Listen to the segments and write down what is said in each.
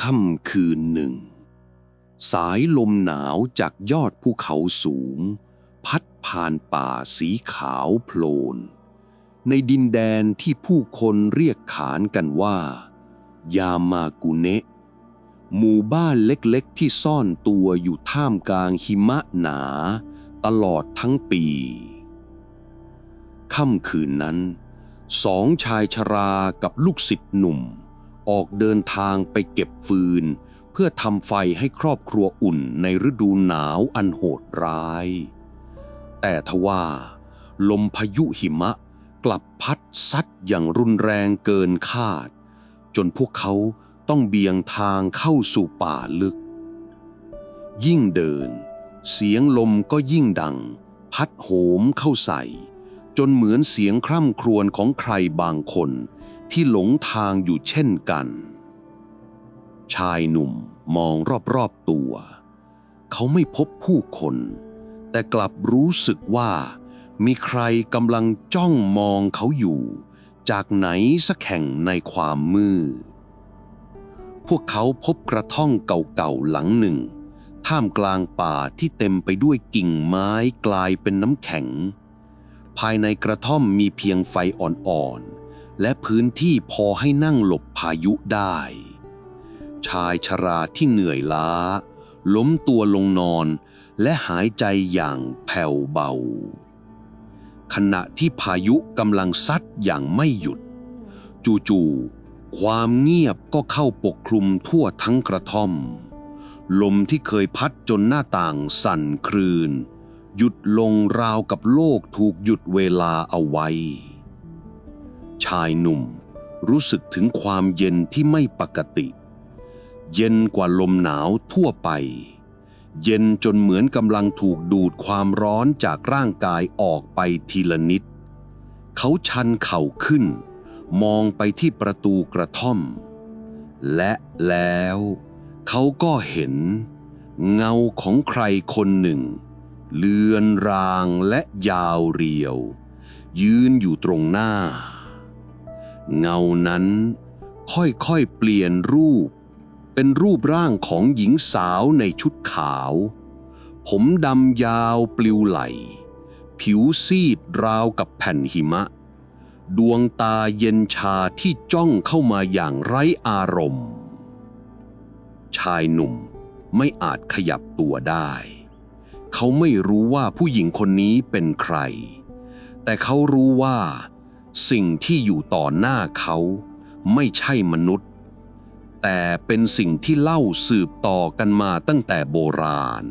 ค่ำคืนหนึ่ง สายลมหนาวจากยอดภูเขาสูง พัดผ่านป่าสีขาวโพลน ในดินแดนที่ผู้คนเรียกขานกันว่า ยามากุเนะหมู่บ้านเล็กๆ ที่ซ่อนตัวอยู่ท่ามกลางหิมะหนา ตลอดทั้งปี ค่ำคืนนั้น สองชายชรากับลูกศิษย์หนุ่ม ออกเดินทางไปเก็บฟืน เพื่อทำไฟให้ครอบครัวอุ่นในฤดูหนาวอันโหดร้าย แต่ทว่า ลมพายุหิมะกลับพัดซัดอย่างรุนแรงเกินคาด จนพวกเขาต้องเบี่ยงทางเข้าสู่ป่าลึก ยิ่งเดิน เสียงลมก็ยิ่งดัง พัดโหมเข้าใส่ จนเหมือนเสียงคร่ำครวญของใครบางคน ที่หลงทางอยู่เช่นกัน ชายหนุ่มมองรอบๆตัว เขาไม่พบผู้คน แต่กลับรู้สึกว่า มีใครกำลังจ้องมองเขาอยู่ จากไหนสักแห่งในความมืดพวกเขาพบกระท่องเก่าๆหลังหนึ่ง ท่ามกลางป่าที่เต็มไปด้วยกิ่งไม้กลายเป็นน้ำแข็ง ภายในกระท่อมมีเพียงไฟอ่อนๆ และพื้นที่พอให้นั่งหลบพายุได้ ชายชราที่เหนื่อยล้า ล้มตัวลงนอน และหายใจอย่างแผ่วเบา ขณะที่พายุกำลังซัดอย่างไม่หยุด จู่ๆความเงียบก็เข้าปกคลุมทั่วทั้งกระท่อม ลมที่เคยพัดจนหน้าต่างสั่นคลืน หยุดลงราวกับโลกถูกหยุดเวลาเอาไว้ ชายหนุ่ม รู้สึกถึงความเย็นที่ไม่ปกติ เย็นกว่าลมหนาวทั่วไป เย็นจนเหมือนกำลังถูกดูดความร้อนจากร่างกายออกไปทีละนิด เขาชันเข่าขึ้น มองไปที่ประตูกระท่อม และแล้วเขาก็เห็น เงาของใครคนหนึ่ง เลือนรางและยาวเรียว ยืนอยู่ตรงหน้า เงานั้น ค่อยๆเปลี่ยนรูป เป็นรูปร่างของหญิงสาวในชุดขาว ผมดำยาวปลิวไหล ผิวซีดราวกับแผ่นหิมะ ดวงตาเย็นชาที่จ้องเข้ามาอย่างไร้อารมณ์ ชายหนุ่มไม่อาจขยับตัวได้ เขาไม่รู้ว่าผู้หญิงคนนี้เป็นใคร แต่เขารู้ว่า สิ่งที่อยู่ต่อหน้าเขา ไม่ใช่มนุษย์ แต่เป็นสิ่งที่เล่าสืบต่อกันมาตั้งแต่โบราณ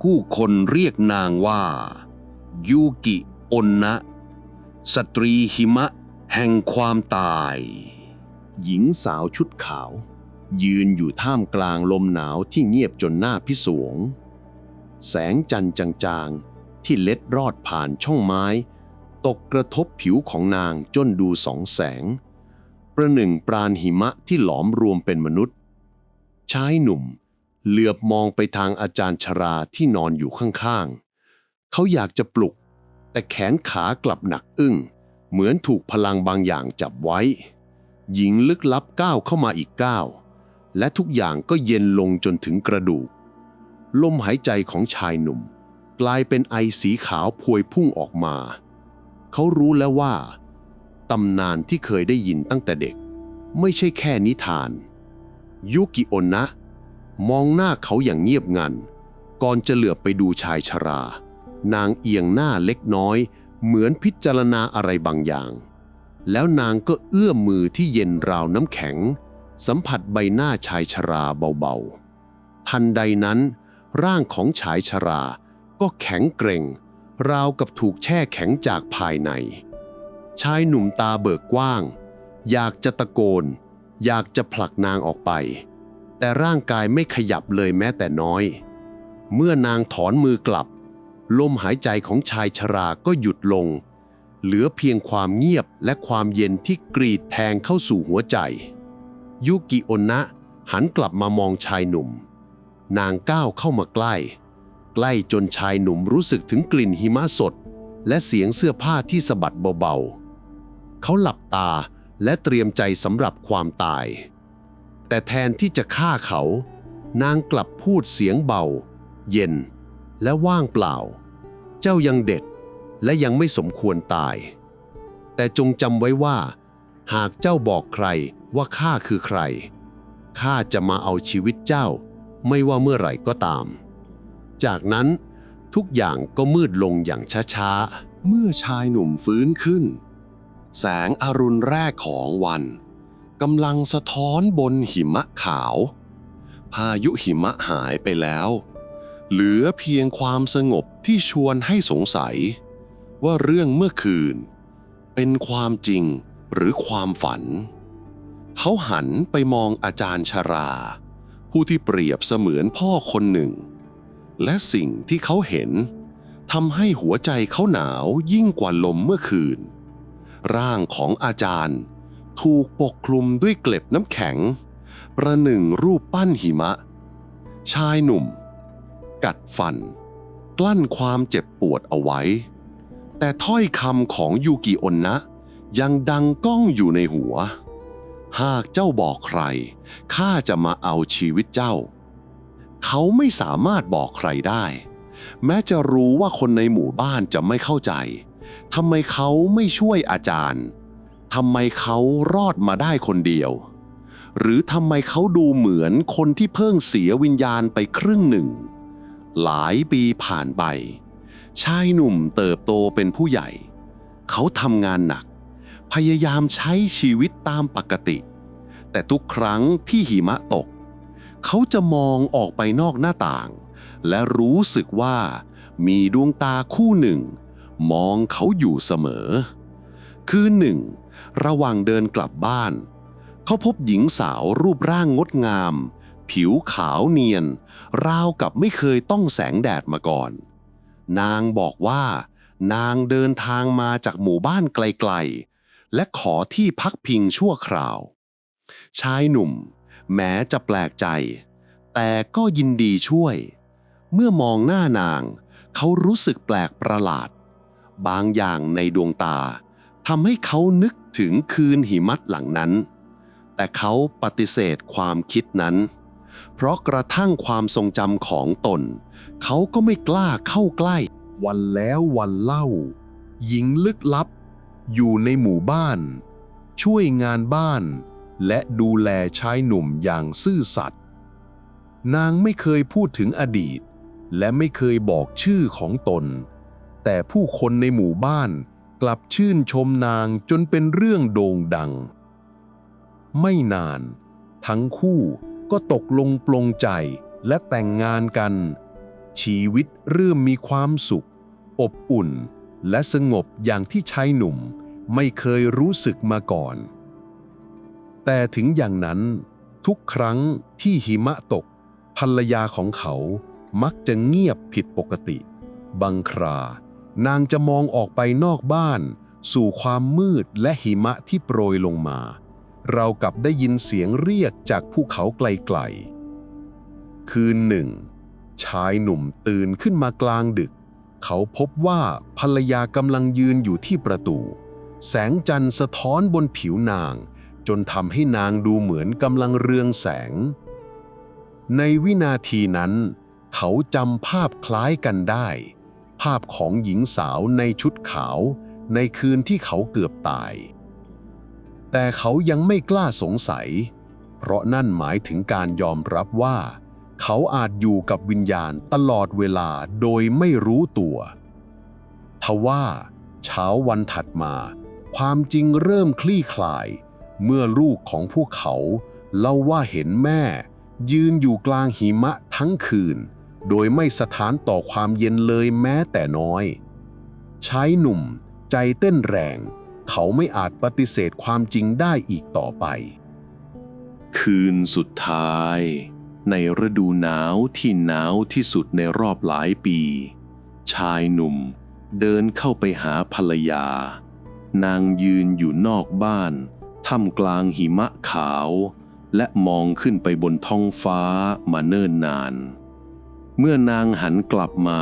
ผู้คนเรียกนางว่า ยูกิอนนะ สตรีหิมะแห่งความตาย หญิงสาวชุดขาว ยืนอยู่ท่ามกลางลมหนาวที่เงียบจนหน้าพิศวง แสงจันทร์จางๆ ที่เล็ดรอดผ่านช่องไม้ ตกกระทบผิวของนางจนดูสองแสง ประหนึ่งปราณหิมะที่หลอมรวมเป็นมนุษย์ ชายหนุ่ม เหลือบมองไปทางอาจารย์ชราที่นอนอยู่ข้างๆ เขาอยากจะปลุก แต่แขนขากลับหนักอึ้ง เหมือนถูกพลังบางอย่างจับไว้ หญิงลึกลับก้าวเข้ามาอีกก้าวและทุกอย่างก็เย็นลงจนถึงกระดูก ลมหายใจของชายหนุ่ม กลายเป็นไอสีขาวพวยพุ่งออกมา เขารู้แล้วว่าตำนานที่เคยได้ยินตั้งแต่เด็ก ไม่ใช่แค่นิทาน ยุกิโอนนะ มองหน้าเขาอย่างเงียบงัน ก่อนจะเหลือบไปดูชายชรา นางเอียงหน้าเล็กน้อย เหมือนพิจารณาอะไรบางอย่าง แล้วนางก็เอื้อมมือที่เย็นราวน้ำแข็ง สัมผัสใบหน้าชายชราเบาๆ ทันใดนั้น ร่างของชายชราก็แข็งเกร็ง ราวกับถูกแช่แข็งจากภายใน ชายหนุ่มตาเบิกกว้าง อยากจะตะโกน อยากจะผลักนางออกไป แต่ร่างกายไม่ขยับเลยแม้แต่น้อย เมื่อนางถอนมือกลับ ลมหายใจของชายชราก็หยุดลง เหลือเพียงความเงียบและความเย็นที่กรีดแทงเข้าสู่หัวใจ ยุกิโอนนะหันกลับมามองชายหนุ่ม นางก้าวเข้ามาใกล้ ใกล้จนชายหนุ่มรู้สึกถึงกลิ่นหิมะสด และเสียงเสื้อผ้าที่สะบัดเบาๆ เขาหลับตาและเตรียมใจสำหรับความตาย แต่แทนที่จะฆ่าเขา นางกลับพูดเสียงเบา เย็น และว่างเปล่า เจ้ายังเด็ด และยังไม่สมควรตาย แต่จงจำไว้ว่า หากเจ้าบอกใครว่าข้าคือใครข้าจะมาเอาชีวิตเจ้า ไม่ว่าเมื่อไหร่ก็ตาม จากนั้น ทุกอย่างก็มืดลงอย่างช้าเมื่อชายหนุ่มฟื้นขึ้น แสงอรุณแรกของวันกำลังสะท้อนบนหิมะขาว พายุหิมะหายไปแล้ว เหลือเพียงความสงบที่ชวนให้สงสัย ว่าเรื่องเมื่อคืน เป็นความจริงหรือความฝัน เขาหันไปมองอาจารย์ชรา ผู้ที่เปรียบเสมือนพ่อคนหนึ่ง และสิ่งที่เขาเห็นทำให้หัวใจเขาหนาวยิ่งกว่าลมเมื่อคืน ร่างของอาจารย์ ถูกปกคลุมด้วยเกล็ดน้ำแข็ง ประหนึ่งรูปปั้นหิมะ ชายหนุ่ม กัดฟัน กลั้นความเจ็บปวดเอาไว้ แต่ถ้อยคำของยูกิอนนะ ยังดังก้องอยู่ในหัว หากเจ้าบอกใคร ข้าจะมาเอาชีวิตเจ้า เขาไม่สามารถบอกใครได้ แม้จะรู้ว่าคนในหมู่บ้านจะไม่เข้าใจทำไมเขาไม่ช่วยอาจารย์ทำไมเขารอดมาได้คนเดียว หรือทำไมเขาดูเหมือนคนที่เพิ่งเสียวิญญาณไปครึ่งหนึ่ง หลายปีผ่านไป ชายหนุ่มเติบโตเป็นผู้ใหญ่ เขาทำงานหนัก พยายามใช้ชีวิตตามปกติ แต่ทุกครั้งที่หิมะตก เขาจะมองออกไปนอกหน้าต่าง และรู้สึกว่า มีดวงตาคู่หนึ่ง มองเขาอยู่เสมอ คืนหนึ่งระหว่างเดินกลับบ้าน เขาพบหญิงสาวรูปร่างงดงาม ผิวขาวเนียน ราวกับไม่เคยต้องแสงแดดมาก่อน นางบอกว่า นางเดินทางมาจากหมู่บ้านไกลๆ และขอที่พักพิงชั่วคราว ชายหนุ่ม แม้จะแปลกใจ แต่ก็ยินดีช่วย เมื่อมองหน้านาง เขารู้สึกแปลกประหลาด บางอย่างในดวงตาทำให้เขานึกถึงคืนหิมะหลังนั้น แต่เขาปฏิเสธความคิดนั้น เพราะกระทั่งความทรงจำของตน เขาก็ไม่กล้าเข้าใกล้ วันแล้ววันเล่า หญิงลึกลับ อยู่ในหมู่บ้าน ช่วยงานบ้าน และดูแลชายหนุ่มอย่างซื่อสัตย์นางไม่เคยพูดถึงอดีต และไม่เคยบอกชื่อของตน แต่ผู้คนในหมู่บ้านกลับชื่นชมนางจนเป็นเรื่องโด่งดัง ไม่นาน ทั้งคู่ก็ตกลงปลงใจและแต่งงานกัน ชีวิตเริ่มมีความสุข อบอุ่น และสงบอย่างที่ชายหนุ่มไม่เคยรู้สึกมาก่อน แต่ถึงอย่างนั้น ทุกครั้งที่หิมะตก ภรรยาของเขามักจะเงียบผิดปกติบังครานางจะมองออกไปนอกบ้าน สู่ความมืดและหิมะที่โปรยลงมา เรากลับได้ยินเสียงเรียกจากภูเขาไกลๆ คืนหนึ่ง ชายหนุ่มตื่นขึ้นมากลางดึก เขาพบว่าภรรยากำลังยืนอยู่ที่ประตู แสงจันทร์สะท้อนบนผิวนาง จนทำให้นางดูเหมือนกำลังเรืองแสง ในวินาทีนั้น เขาจำภาพคล้ายกันได้ ภาพของหญิงสาวในชุดขาว ในคืนที่เขาเกือบตาย แต่เขายังไม่กล้าสงสัย เพราะนั่นหมายถึงการยอมรับว่า เขาอาจอยู่กับวิญญาณตลอดเวลาโดยไม่รู้ตัวทว่าเช้าวันถัดมา ความจริงเริ่มคลี่คลายเเมื่อลูกของพวกเขาเล่าว่าเห็นแม่ ยืนอยู่กลางหิมะทั้งคืน โดยไม่สถานต่อความเย็นเลยแม้แต่น้อย ชายหนุ่มใจเต้นแรง เขาไม่อาจปฏิเสธความจริงได้อีกต่อไป คืนสุดท้าย ในฤดูหนาวที่หนาวที่สุดในรอบหลายปี ชายหนุ่มเดินเข้าไปหาภรรยา นางยืนอยู่นอกบ้าน ท่ามกลางหิมะขาว และมองขึ้นไปบนท้องฟ้ามาเนิ่นนาน เมื่อนางหันกลับมา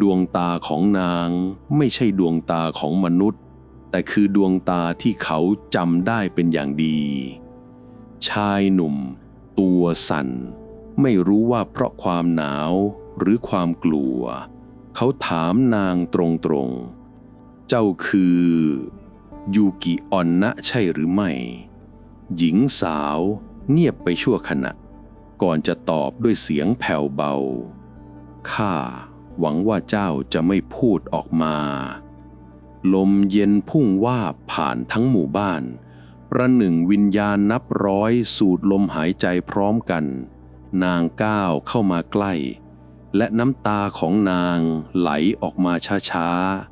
ดวงตาของนางไม่ใช่ดวงตาของมนุษย์ แต่คือดวงตาที่เขาจำได้เป็นอย่างดี ชายหนุ่ม ตัวสั่น ไม่รู้ว่าเพราะความหนาวหรือความกลัว เขาถามนางตรงๆ เจ้าคือ ยูกิออนนะใช่หรือไม่ หญิงสาวเงียบไปชั่วขณะ ก่อนจะตอบด้วยเสียงแผ่วเบา ข้าหวังว่าเจ้าจะไม่พูดออกมา ลมเย็นพุ่งว่าผ่านทั้งหมู่บ้าน ประหนึ่งวิญญาณนับร้อยสูดลมหายใจพร้อมกัน นางก้าวเข้ามาใกล้ และน้ำตาของนางไหลออกมาช้าๆ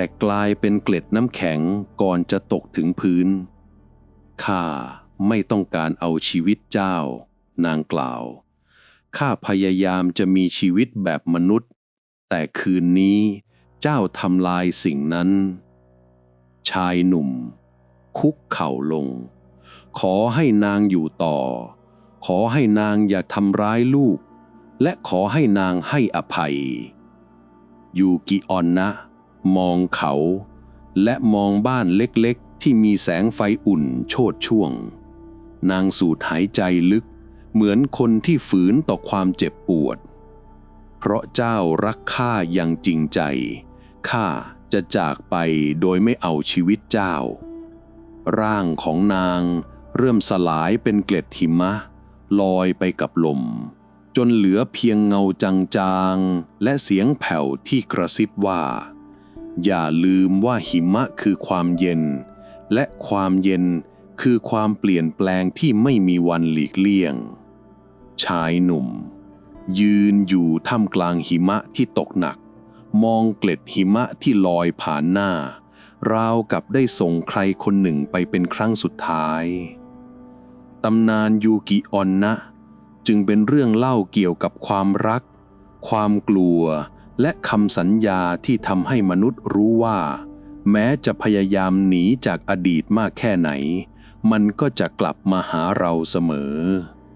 แต่กลายเป็นเกล็ดน้ำแข็งก่อนจะตกถึงพื้น ข้าไม่ต้องการเอาชีวิตเจ้า นางกล่าว ข้าพยายามจะมีชีวิตแบบมนุษย์ แต่คืนนี้เจ้าทำลายสิ่งนั้น ชายหนุ่ม คุกเข่าลง ขอให้นางอยู่ต่อ ขอให้นางอย่าทำร้ายลูก และขอให้นางให้อภัย ยูกิออนนะ มองเขา และมองบ้านเล็กๆ ที่มีแสงไฟอุ่นโชดช่วง นางสูดหายใจลึก เหมือนคนที่ฝืนต่อความเจ็บปวด เพราะเจ้ารักข้าอย่างจริงใจข้าจะจากไปโดยไม่เอาชีวิตเจ้า ร่างของนางเริ่มสลายเป็นเกล็ดหิมะ ลอยไปกับลม จนเหลือเพียงเงาจางๆ และเสียงแผ่วที่กระซิบว่า อย่าลืมว่าหิมะคือความเย็น และความเย็นคือความเปลี่ยนแปลงที่ไม่มีวันหลีกเลี่ยง ชายหนุ่ม ยืนอยู่ท่ามกลางหิมะที่ตกหนัก มองเกล็ดหิมะที่ลอยผ่านหน้า ราวกับได้ส่งใครคนหนึ่งไปเป็นครั้งสุดท้าย ตำนานยูกิออนนะ จึงเป็นเรื่องเล่าเกี่ยวกับความรัก ความกลัว และคำสัญญาที่ทำให้มนุษย์รู้ว่า แม้จะพยายามหนีจากอดีตมากแค่ไหน มันก็จะกลับมาหาเราเสมอ